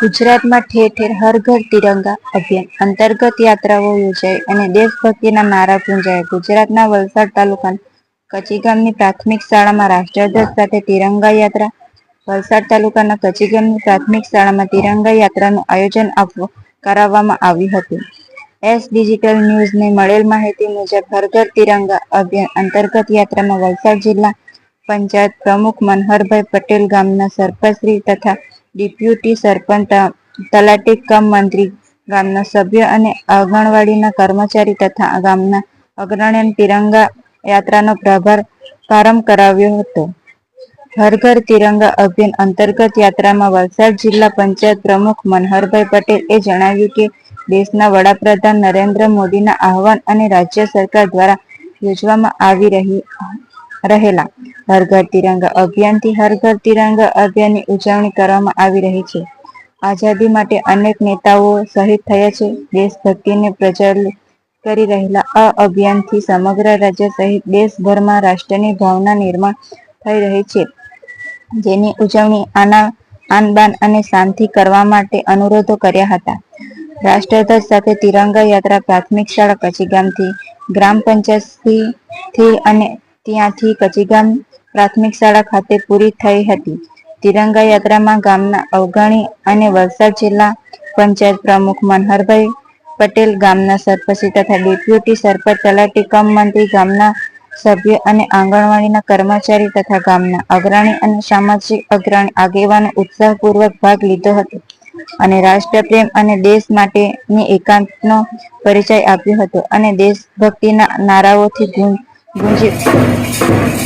ગુજરાતમાં ઠેર ઠેર હર ઘર તિરંગા અભિયાન અંતર્ગત યાત્રાઓ યોજાઈ અને દેશભક્તિના નારા ગુંજાયા. ગુજરાતના વલસાડ તાલુકાના કચી ગામની પ્રાથમિક શાળામાં રાષ્ટ્રધ્વજ સાથે તિરંગા યાત્રા. વલસાડ તાલુકાના કચી ગામની પ્રાથમિક શાળામાં તિરંગા યાત્રાનું આયોજન આપવું કરાવવામાં આવ્યું હતું. એસ ડિજિટલ ન્યૂઝને મળેલ માહિતી મુજબ, હર ઘર તિરંગા અભિયાન અંતર્ગત યાત્રામાં વલસાડ જિલ્લા પંચાયત પ્રમુખ મનહરભાઈ પટેલ ગામના સરપંચશ્રી તથા ડેપ્યુટી સરપંચ, તલાટી કમ મંત્રી, ગામના સભ્ય અને આંગણવાડીના કર્મચારી તથા ગામના અગ્રણી તિરંગા યાત્રાનો પ્રભાર પ્રારંભ કરાવ્યો હતો. હર ઘર તિરંગા અભિયાન અંતર્ગત યાત્રામાં વલસાડ જિલ્લા પંચાયત પ્રમુખ મનહરભાઈ પટેલ એ જણાવ્યું કે, દેશના વડાપ્રધાન નરેન્દ્ર મોદીના આહવાન અને રાજ્ય સરકાર દ્વારા યોજવામાં આવી રહી રહેલા. હર ઘર તિરંગા અભિયાનથી હર ઘર તિરંગા અભિયાનની ઉજવણી કરવામાં આવી રહી છે. આઝાદી માટે અનેક નેતાઓ શહીદ થયા છે. દેશભક્તિને પ્રજ્વલિત કરી રહેલા આ અભિયાનથી સમગ્ર રાજ્ય સહિત દેશભરમાં રાષ્ટ્રની ભાવના નિર્માણ થઈ રહી છે. જેની ઉજવણી આના આનબાન અને શાંતિ કરવા માટે અનુરોધો કર્યા હતા. રાષ્ટ્રધ્વજ સાથે તિરંગા યાત્રા પ્રાથમિક શાળા કચીગામથી ગ્રામ પંચાયતથી અને ત્યાંથી કચીગામ પ્રાથમિક શાળા ખાતે પૂરી થઈ હતી. તિરંગા યાત્રામાં ગામના અવગણી અને વલસાડ જિલ્લા પંચાયત પ્રમુખ મનહરભાઈ પટેલ, ગામના સરપંચ તથા ડેપ્યુટી સરપંચ, તલાટી કમ મંત્રી, ગામના સભ્ય અને આંગણવાડીના કર્મચારી તથા ગામના અગ્રણી અને સામાજિક અગ્રણી આગેવાનો ઉત્સાહપૂર્વક ભાગ લીધો હતો અને રાષ્ટ્રપ્રેમ અને દેશ માટેની એકાંતનો પરિચય આપ્યો હતો અને દેશભક્તિના નારાઓથી ગુંજ Thank you.